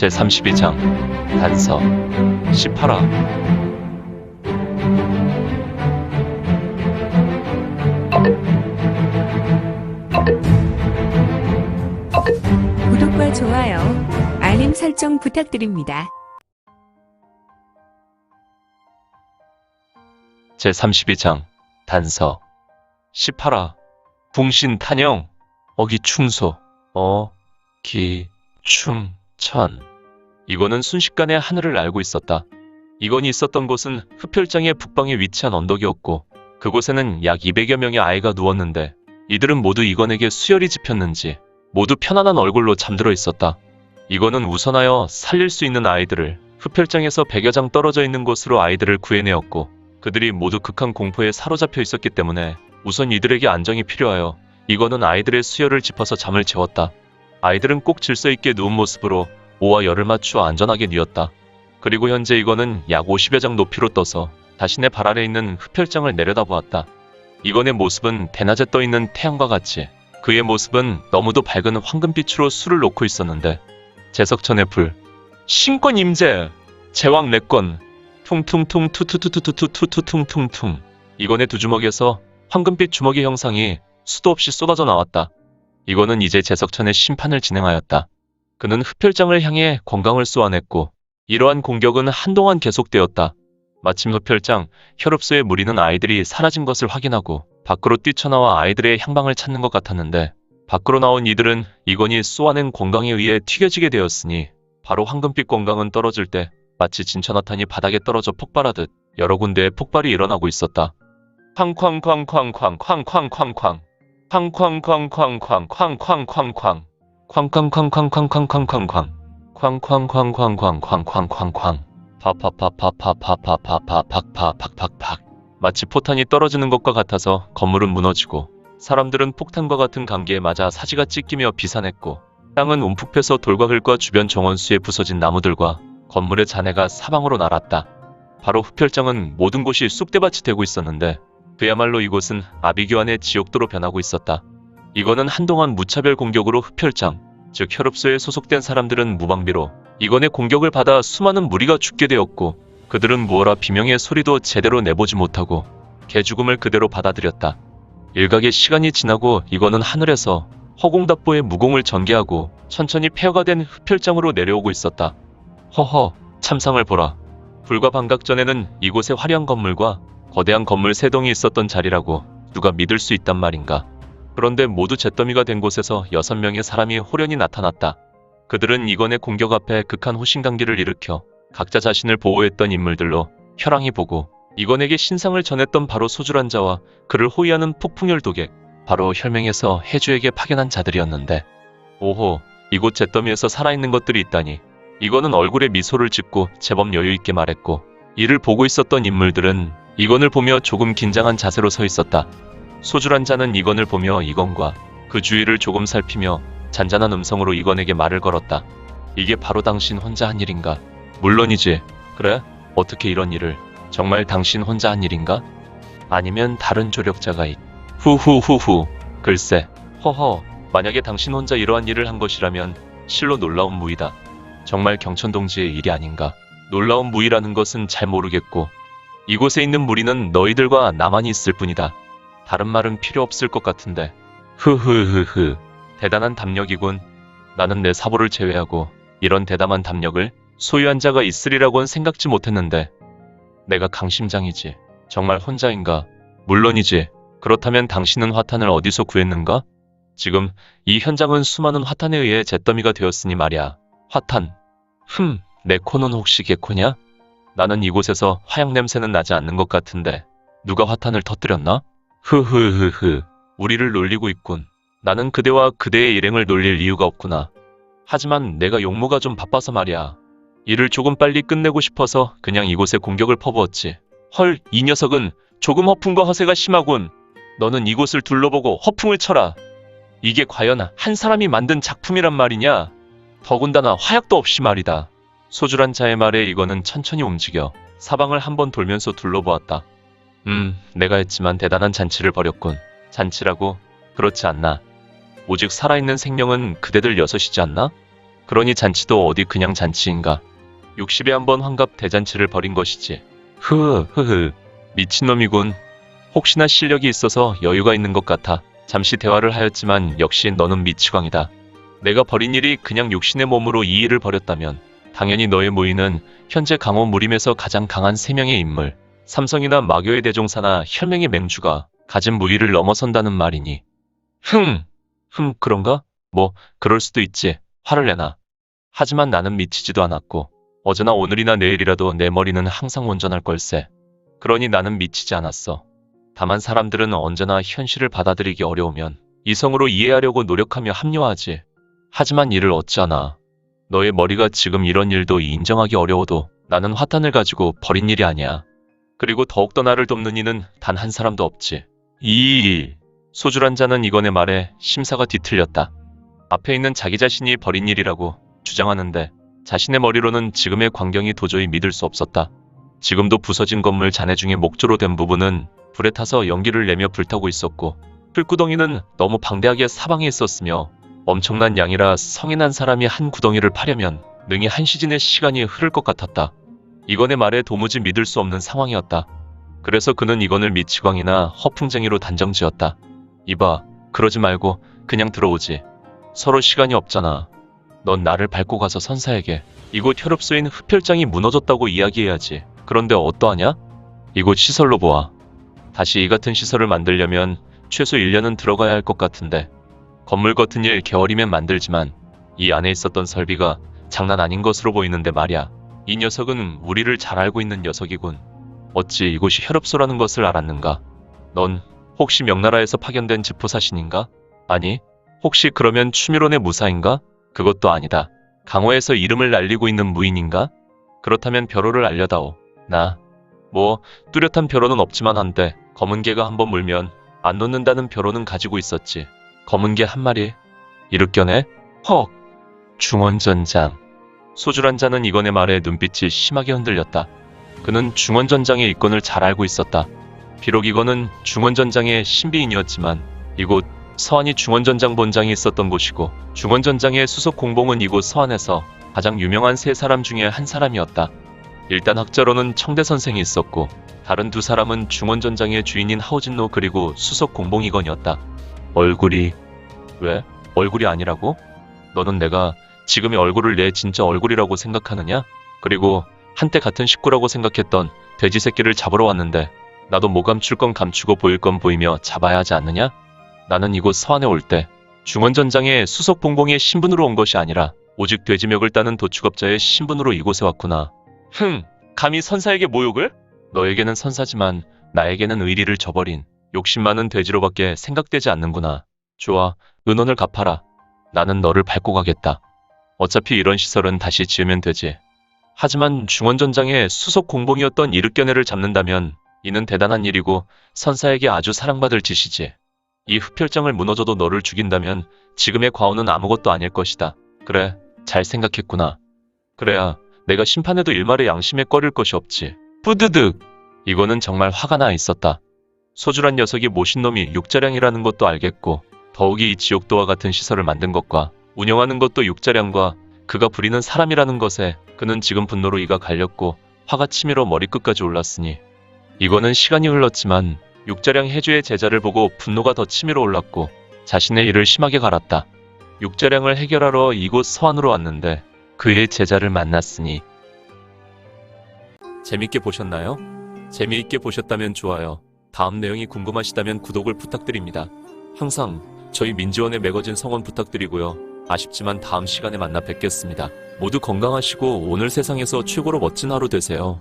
제32장 단서 18화. 구독과 좋아요, 알림 설정 부탁드립니다. 제32장 단서 18화. 붕신 탄영 어기 충소 어기 충천 이거는 순식간에 하늘을 알고 있었다. 이건이 있었던 곳은 흡혈장의 북방에 위치한 언덕이었고 그곳에는 약 200여 명의 아이가 누웠는데 이들은 모두 이건에게 수혈이 집혔는지 모두 편안한 얼굴로 잠들어 있었다. 이거는 우선하여 살릴 수 있는 아이들을 흡혈장에서 100여 장 떨어져 있는 곳으로 아이들을 구해내었고 그들이 모두 극한 공포에 사로잡혀 있었기 때문에 우선 이들에게 안정이 필요하여 이거는 아이들의 수혈을 짚어서 잠을 재웠다. 아이들은 꼭 질서 있게 누운 모습으로 오와 열을 맞추어 안전하게 누웠다. 그리고 현재 이거는 약 50여 장 높이로 떠서 자신의 발 아래 있는 흡혈장을 내려다보았다. 이건의 모습은 대낮에 떠 있는 태양과 같이 그의 모습은 너무도 밝은 황금빛으로 술을 놓고 있었는데 제석천의 불 신권 임재 제왕 내권 퉁퉁퉁 투투투투투투투퉁퉁퉁 이건의 두 주먹에서 황금빛 주먹의 형상이 수도 없이 쏟아져 나왔다. 이거는 이제 제석천의 심판을 진행하였다. 그는 흡혈장을 향해 건강을 쏘아냈고 이러한 공격은 한동안 계속되었다. 마침 흡혈장 혈흡소에 무리는 아이들이 사라진 것을 확인하고 밖으로 뛰쳐나와 아이들의 향방을 찾는 것 같았는데 밖으로 나온 이들은 이건이 쏘아낸 건강에 의해 튀겨지게 되었으니 바로 황금빛 건강은 떨어질 때 마치 진천화탄이 바닥에 떨어져 폭발하듯 여러 군데에 폭발이 일어나고 있었다. 쾅쾅쾅쾅쾅쾅쾅쾅쾅 쾅 쾅쾅쾅쾅쾅쾅쾅쾅 쾅쾅 쾅쾅쾅쾅쾅 쾅 쾅쾅쾅쾅쾅쾅쾅쾅 파파파파파파파파파팍팍팍팍 마치 포탄이 떨어지는 것과 같아서 건물은 무너지고 사람들은 폭탄과 같은 감기에 맞아 사지가 찢기며 비산했고 땅은 움푹 패서 돌과 흙과 주변 정원수에 부서진 나무들과 건물의 잔해가 사방으로 날았다. 바로 흡혈장은 모든 곳이 쑥대밭이 되고. 이거는 한동안 무차별 공격으로 흡혈장, 즉 혈흡소에 소속된 사람들은 무방비로 이건의 공격을 받아 수많은 무리가 죽게 되었고 그들은 무어라 비명의 소리도 제대로 내보지 못하고 개죽음을 그대로 받아들였다. 일각의 시간이 지나고 이거는 하늘에서 허공답보의 무공을 전개하고 천천히 폐허가 된 흡혈장으로 내려오고 있었다. 허허, 참상을 보라. 불과 반각 전에는 이곳에 화려한 건물과 거대한 건물 세 동이 있었던 자리라고 누가 믿을 수 있단 말인가. 그런데 모두 잿더미가 된 곳에서 여섯 명의 사람이 호련히 나타났다. 그들은 이건의 공격 앞에 극한 호신강기를 일으켜 각자 자신을 보호했던 인물들로 혈왕이 보고 이건에게 신상을 전했던 바로 소주란 자와 그를 호위하는 폭풍열 도객, 바로 혈맹에서 해주에게 파견한 자들이었는데 오호, 이곳 잿더미에서 살아있는 것들이 있다니 이거는 얼굴에 미소를 짓고 제법 여유있게 말했고 이를 보고 있었던 인물들은 이건을 보며 조금 긴장한 자세로 서 있었다. 소주란 자는 이건을 보며 이건과 그 주위를 조금 살피며 잔잔한 음성으로 이건에게 말을 걸었다. 이게 바로 당신 혼자 한 일인가? 물론이지. 그래? 어떻게 이런 일을? 정말 당신 혼자 한 일인가? 아니면 다른 조력자가 있. 후후후후. 글쎄. 허허. 만약에 당신 혼자 이러한 일을 한 것이라면 실로 놀라운 무이다. 정말 경천동지의 일이 아닌가. 놀라운 무이라는 것은 잘 모르겠고 이곳에 있는 무리는 너희들과 나만이 있을 뿐이다. 다른 말은 필요 없을 것 같은데. 흐흐흐흐. 대단한 담력이군. 나는 내 사보를 제외하고 이런 대담한 담력을 소유한 자가 있으리라고는 생각지 못했는데. 내가 강심장이지. 정말 혼자인가? 물론이지. 그렇다면 당신은 화탄을 어디서 구했는가? 지금 이 현장은 수많은 화탄에 의해 잿더미가 되었으니 말이야. 화탄. 흠, 내 코는 혹시 개코냐? 나는 이곳에서 화약 냄새는 나지 않는 것 같은데 누가 화탄을 터뜨렸나? 흐흐흐흐. 우리를 놀리고 있군. 나는 그대와 그대의 일행을 놀릴 이유가 없구나. 하지만 내가 용모가 좀 바빠서 말이야. 일을 조금 빨리 끝내고 싶어서 그냥 이곳에 공격을 퍼부었지. 헐, 이 녀석은 조금 허풍과 허세가 심하군. 너는 이곳을 둘러보고 허풍을 쳐라. 이게 과연 한 사람이 만든 작품이란 말이냐? 더군다나 화약도 없이 말이다. 소주란 자의 말에 이거는 천천히 움직여 사방을 한번 돌면서 둘러보았다. 음, 내가 했지만 대단한 잔치를 벌였군. 잔치라고? 그렇지 않나. 오직 살아있는 생명은 그대들 여섯이지 않나? 그러니 잔치도 어디 그냥 잔치인가. 60에 한 번 환갑 대잔치를 벌인 것이지. 흐흐, 흐흐. 미친놈이군. 혹시나 실력이 있어서 여유가 있는 것 같아. 잠시 대화를 하였지만 역시 너는 미치광이다. 내가 벌인 일이 그냥 육신의 몸으로 이 일을 벌였다면 당연히 너의 무인은 현재 강원 무림에서 가장 강한 세 명의 인물, 삼성이나 마교의 대종사나 혈맹의 맹주가 가진 무위를 넘어선다는 말이니. 흠, 흠, 그런가? 뭐, 그럴 수도 있지. 화를 내나. 하지만 나는 미치지도 않았고, 어제나 오늘이나 내일이라도 내 머리는 항상 온전할 걸세. 그러니 나는 미치지 않았어. 다만 사람들은 언제나 현실을 받아들이기 어려우면 이성으로 이해하려고 노력하며 합리화하지. 하지만 이를 어찌하나. 너의 머리가 지금 이런 일도 인정하기 어려워도 나는 화탄을 가지고 버린 일이 아니야. 그리고 더욱더 나를 돕는 이는 단 한 사람도 없지. 이 소주란 자는 이건의 말에 심사가 뒤틀렸다. 앞에 있는 자기 자신이 벌인 일이라고 주장하는데 자신의 머리로는 지금의 광경이 도저히 믿을 수 없었다. 지금도 부서진 건물 잔해 중에 목조로 된 부분은 불에 타서 연기를 내며 불타고 있었고 풀구덩이는 너무 방대하게 사방에 있었으며 엄청난 양이라 성인 한 사람이 한 구덩이를 파려면 능히 한 시즌의 시간이 흐를 것 같았다. 이건의 말에 도무지 믿을 수 없는 상황이었다. 그래서 그는 이건을 미치광이나 허풍쟁이로 단정 지었다. 이봐, 그러지 말고 그냥 들어오지. 서로 시간이 없잖아. 넌 나를 밟고 가서 선사에게 이곳 혈업소인 흡혈장이 무너졌다고 이야기해야지. 그런데 어떠하냐? 이곳 시설로 보아. 다시 이 같은 시설을 만들려면 최소 1년은 들어가야 할 것 같은데 건물 같은 일 개월이면 만들지만 이 안에 있었던 설비가 장난 아닌 것으로 보이는데 말야. 이 녀석은 우리를 잘 알고 있는 녀석이군. 어찌 이곳이 혈업소라는 것을 알았는가? 넌 혹시 명나라에서 파견된 지포사신인가? 아니, 혹시 그러면 추미론의 무사인가? 그것도 아니다. 강호에서 이름을 날리고 있는 무인인가? 그렇다면 벼로를 알려다오. 나. 뭐, 뚜렷한 벼로는 없지만 한데, 검은 개가 한번 물면, 안 놓는다는 벼로는 가지고 있었지. 검은 개 한 마리. 이륙견에? 헉! 중원전장. 소주란 자는 이건의 말에 눈빛이 심하게 흔들렸다. 그는 중원전장의 이권을 잘 알고 있었다. 비록 이건은 중원전장의 신비인이었지만 이곳 서안이 중원전장 본장이 있었던 곳이고 중원전장의 수석 공봉은 이곳 서안에서 가장 유명한 세 사람 중에 한 사람이었다. 일단 학자로는 청대 선생이 있었고 다른 두 사람은 중원전장의 주인인 하우진노 그리고 수석 공봉이건이었다. 얼굴이 왜? 얼굴이 아니라고? 너는 내가 지금의 얼굴을 내 진짜 얼굴이라고 생각하느냐? 그리고 한때 같은 식구라고 생각했던 돼지 새끼를 잡으러 왔는데 나도 뭐 감출 건 감추고 보일 건 보이며 잡아야 하지 않느냐? 나는 이곳 서안에 올 때 중원전장의 수석 봉봉의 신분으로 온 것이 아니라 오직 돼지멱을 따는 도축업자의 신분으로 이곳에 왔구나. 흥, 감히 선사에게 모욕을? 너에게는 선사지만 나에게는 의리를 저버린 욕심 많은 돼지로밖에 생각되지 않는구나. 좋아, 은원을 갚아라. 나는 너를 밟고 가겠다. 어차피 이런 시설은 다시 지으면 되지. 하지만 중원전장의 수석 공봉이었던 이르견해를 잡는다면 이는 대단한 일이고 선사에게 아주 사랑받을 짓이지. 이 흡혈장을 무너져도 너를 죽인다면 지금의 과오는 아무것도 아닐 것이다. 그래, 잘 생각했구나. 그래야 내가 심판해도 일말의 양심에 꺼릴 것이 없지. 뿌드득! 이거는 정말 화가 나 있었다. 소주란 녀석이 모신 놈이 육자량이라는 것도 알겠고 더욱이 이 지옥도와 같은 시설을 만든 것과 운영하는 것도 육자량과 그가 부리는 사람이라는 것에 그는 지금 분노로 이가 갈렸고 화가 치밀어 머리끝까지 올랐으니 이거는 시간이 흘렀지만 육자량 해주의 제자를 보고 분노가 더 치밀어 올랐고 자신의 일을 심하게 갈았다. 육자량을 해결하러 이곳 서안으로 왔는데 그의 제자를 만났으니 재밌게 보셨나요? 재미있게 보셨다면 좋아요. 다음 내용이 궁금하시다면 구독을 부탁드립니다. 항상 저희 민지원의 매거진 성원 부탁드리고요. 아쉽지만 다음 시간에 만나 뵙겠습니다. 모두 건강하시고 오늘 세상에서 최고로 멋진 하루 되세요.